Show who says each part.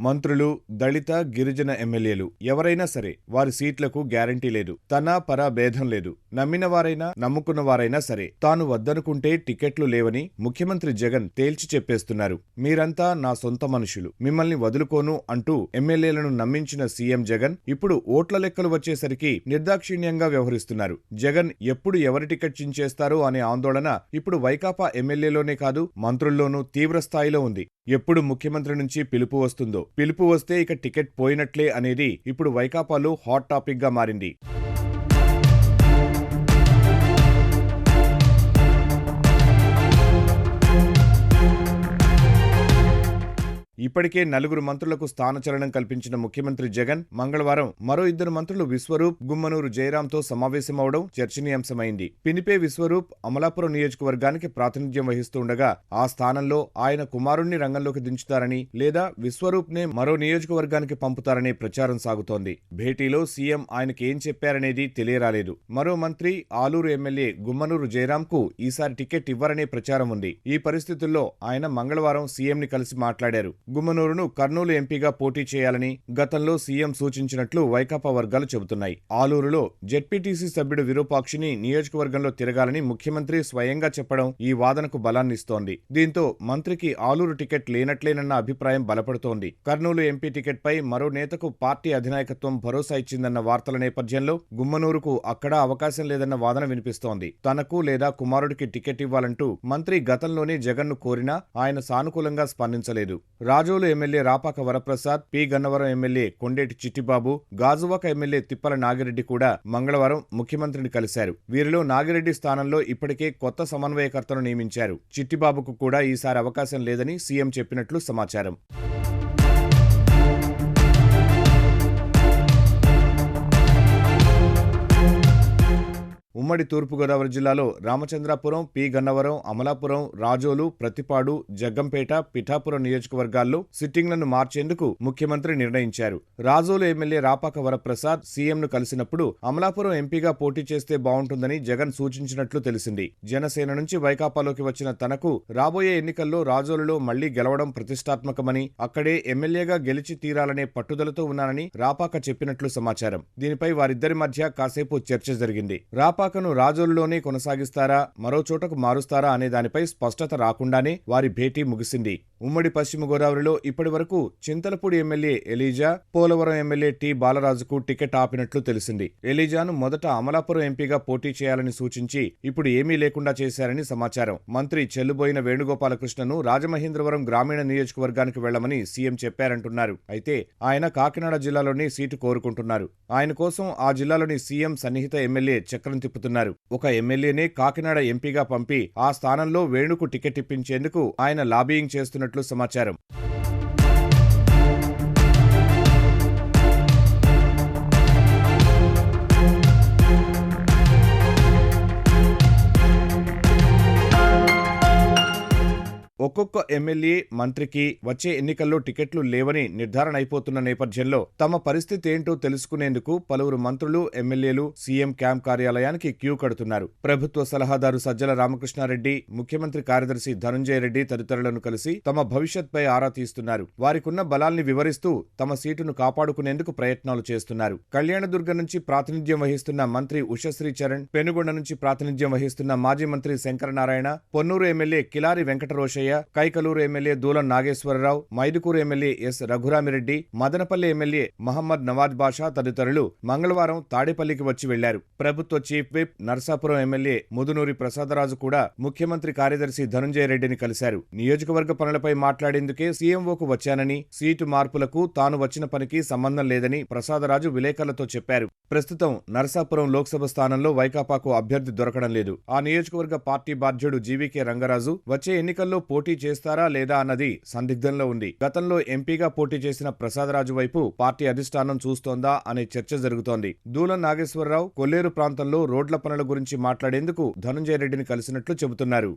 Speaker 1: మంత్రులు దళిత గిరిజన ఎమ్మెల్యేలు ఎవరైనా సరే వారి సీట్లకు గ్యారంటీ లేదు. తన పర భేదం లేదు. నమ్మిన వారైనా నమ్ముకున్న వారైనా సరే తాను వద్దనుకుంటే టికెట్లు లేవని ముఖ్యమంత్రి జగన్ తేల్చి చెప్పేస్తున్నారు. మీరంతా నా సొంత మనుషులు. మిమ్మల్ని వదులుకోను అంటూ ఎమ్మెల్యేలను నమ్మించిన సీఎం జగన్ ఇప్పుడు ఓట్ల లెక్కలు వచ్చేసరికి నిర్దాక్షిణ్యంగా వ్యవహరిస్తున్నారు. జగన్ ఎప్పుడు ఎవరి టికెట్ చించేస్తారో అనే ఆందోళన ఇప్పుడు వైకాపా ఎమ్మెల్యేలోనే కాదు మంత్రుల్లోనూ తీవ్ర స్థాయిలో ఉంది. ఎప్పుడు ముఖ్యమంత్రి నుంచి పిలుపు వస్తుందో. పిలుపు వస్తే ఇక టికెట్ పోయినట్లే అనేది ఇప్పుడు వైకాపాలో హాట్ టాపిక్గా మారింది. ఇప్పటికే నలుగురు మంత్రులకు స్థానచలనం కల్పించిన ముఖ్యమంత్రి జగన్ మంగళవారం మరో ఇద్దరు మంత్రులు విశ్వరూప్ గుమ్మనూరు జయరాంతో సమావేశమవడం చర్చనీయాంశమైంది. పినిపే విశ్వరూప్ అమలాపురం నియోజకవర్గానికి ప్రాతినిధ్యం వహిస్తుండగా ఆ స్థానంలో ఆయన కుమారుణ్ణి రంగంలోకి దించుతారని లేదా విశ్వరూప్ నే మరో నియోజకవర్గానికి పంపుతారనే ప్రచారం సాగుతోంది. భేటీలో సీఎం ఆయనకి ఏం చెప్పారనేది తెలియరాలేదు. మరో మంత్రి ఆలూరు ఎమ్మెల్యే గుమ్మనూరు జయరాంకు ఈసారి టికెట్ ఇవ్వరనే ప్రచారం ఉంది. ఈ పరిస్థితుల్లో ఆయన మంగళవారం సీఎంని కలిసి మాట్లాడారు. గుమ్మనూరును కర్నూలు ఎంపీగా పోటీ చేయాలని గతంలో సీఎం సూచించినట్లు వైకాపా వర్గాలు చెబుతున్నాయి. ఆలూరులో జెడ్పీటీసీ సభ్యుడు విరూపాక్షిని నియోజకవర్గంలో తిరగాలని ముఖ్యమంత్రి స్వయంగా చెప్పడం ఈ వాదనకు బలాన్నిస్తోంది. దీంతో మంత్రికి ఆలూరు టికెట్ లేనట్లేనన్న అభిప్రాయం బలపడుతోంది. కర్నూలు ఎంపీ టికెట్ పై మరో నేతకు పార్టీ అధినాయకత్వం భరోసా ఇచ్చిందన్న వార్తల నేపథ్యంలో గుమ్మనూరుకు అక్కడా అవకాశం లేదన్న వాదన వినిపిస్తోంది. తనకు లేదా కుమారుడికి టికెట్ ఇవ్వాలంటూ మంత్రి గతంలోనే జగన్ను కోరినా ఆయన సానుకూలంగా స్పందించలేదు. Rajolu MLA Rapaka Varaprasad P. Gannavaram MLA Kondeti Chittibabu Gajuwaka MLA Tippala Nagi Reddy కూడా మంగళవారం ముఖ్యమంత్రిని కలిశారు. వీరిలో నాగిరెడ్డి స్థానంలో ఇప్పటికే కొత్త సమన్వయకర్తను నియమించారు. చిట్టిబాబుకు కూడా ఈసారి అవకాశం లేదని సీఎం చెప్పినట్లు సమాచారం. ఉమ్మడి తూర్పుగోదావరి జిల్లాలో రామచంద్రాపురం పి. గన్నవరం అమలాపురం రాజోలు ప్రతిపాడు జగ్గంపేట పిఠాపురం నియోజకవర్గాల్లో సిట్టింగ్లను మార్చేందుకు ముఖ్యమంత్రి నిర్ణయించారు. రాజోలు ఎమ్మెల్యే రాపాక వరప్రసాద్ సీఎంను కలిసినప్పుడు అమలాపురం ఎంపీగా పోటీ చేస్తే బాగుంటుందని జగన్ సూచించినట్లు తెలిసింది. జనసేన నుంచి వైకాపాలోకి వచ్చిన తనకు రాబోయే ఎన్నికల్లో రాజోలులో మళ్ళీ గెలవడం ప్రతిష్టాత్మకమని అక్కడే ఎమ్మెల్యేగా గెలిచి తీరాలనే పట్టుదలతో ఉన్నానని రాపాక చెప్పినట్లు సమాచారం. దీనిపై వారిద్దరి మధ్య కాసేపు చర్చ జరిగింది. రాపాక రాపాకను రాజోలులోనే కొనసాగిస్తారా? మరో చోటకు మారుస్తారా అనే దానిపై స్పష్టత రాకుండానే వారి భేటీ ముగిసింది. ఉమ్మడి పశ్చిమ గోదావరిలో ఇప్పటి వరకు Chintalapudi MLA Eliza Polavaram MLA T బాలరాజుకు ticket ఆపినట్లు తెలిసింది. ఎలీజాను మొదట అమలాపురం ఎంపీగా పోటీ చేయాలని సూచించి ఇప్పుడు ఏమీ లేకుండా చేశారని సమాచారం. మంత్రి చెల్లుబోయిన వేణుగోపాలకృష్ణను రాజమహేంద్రవరం గ్రామీణ నియోజకవర్గానికి వెళ్ళమని సీఎం చెప్పారంటున్నారు. అయితే ఆయన కాకినాడ జిల్లాలోని సీటు కోరుకుంటున్నారు. ఆయన కోసం ఆ జిల్లాలోని సీఎం సన్నిహిత ఎమ్మెల్యే చక్రం తిప్పుతున్నారు. ఒక ఎమ్మెల్యేనే కాకినాడ ఎంపీగా పంపి ఆ స్థానంలో వేణుకు టికెట్ ఇప్పించేందుకు ఆయన లాబీయింగ్ చేస్తున్నట్లు సమాచారం. ఒక్కొక్క ఎమ్మెల్యే మంత్రికి వచ్చే ఎన్నికల్లో టికెట్లు లేవని నిర్ధారణ అయిపోతున్న నేపథ్యంలో తమ పరిస్థితి ఏంటో తెలుసుకునేందుకు పలువురు మంత్రులు ఎమ్మెల్యేలు సీఎం క్యాంప్ కార్యాలయానికి క్యూ కడుతున్నారు. ప్రభుత్వ సలహాదారు సజ్జల రామకృష్ణారెడ్డి ముఖ్యమంత్రి కార్యదర్శి ధనుంజయ రెడ్డి తదితరులను కలిసి తమ భవిష్యత్పై ఆరా తీస్తున్నారు. వారికున్న బలాల్ని వివరిస్తూ తమ సీటును కాపాడుకునేందుకు ప్రయత్నాలు చేస్తున్నారు. కళ్యాణదుర్గ నుంచి ప్రాతినిధ్యం వహిస్తున్న మంత్రి ఉషశ్రీ చరణ్ పెనుగొండ నుంచి ప్రాతినిధ్యం వహిస్తున్న మాజీ మంత్రి Shankaranarayana Ponnur MLA Kilari Venkata Rosaiah Kaikaluru MLA Dulam Nageswara Rao Mydukur MLA S. Raghurami Reddy Madanapalle MLA Mohammed Nawaz Basha తదితరులు మంగళవారం తాడేపల్లికి వచ్చి వెళ్ళారు. ప్రభుత్వ chief whip Narsapuram MLA Mudunuri Prasadaraju కూడా ముఖ్యమంత్రి కార్యదర్శి ధనుంజయ రెడ్డిని కలిశారు. నియోజకవర్గ పనులపై మాట్లాడేందుకే సీఎంఓకు వచ్చానని సీటు మార్పులకు తాను వచ్చిన పనికి సంబంధం లేదని ప్రసాదరాజు విలేకరులతో చెప్పారు. ప్రస్తుతం నరసాపురం లోక్సభ స్థానంలో వైకాపాకు అభ్యర్థి దొరకడం లేదు. ఆ నియోజకవర్గ పార్టీ బాధ్యుడు జీవీకే రంగరాజు వచ్చే ఎన్నికల్లో పోటీ చేస్తారా లేదా అన్నది సందిగ్ధంలో ఉంది. గతంలో ఎంపీగా పోటీ చేసిన ప్రసాదరాజు వైపు పార్టీ అధిష్టానం చూస్తోందా అనే చర్చ జరుగుతోంది. దూలం నాగేశ్వరరావు కొల్లేరు ప్రాంతంలో రోడ్ల పనుల గురించి మాట్లాడేందుకు ధనుంజయ రెడ్డిని కలిసినట్లు చెబుతున్నారు.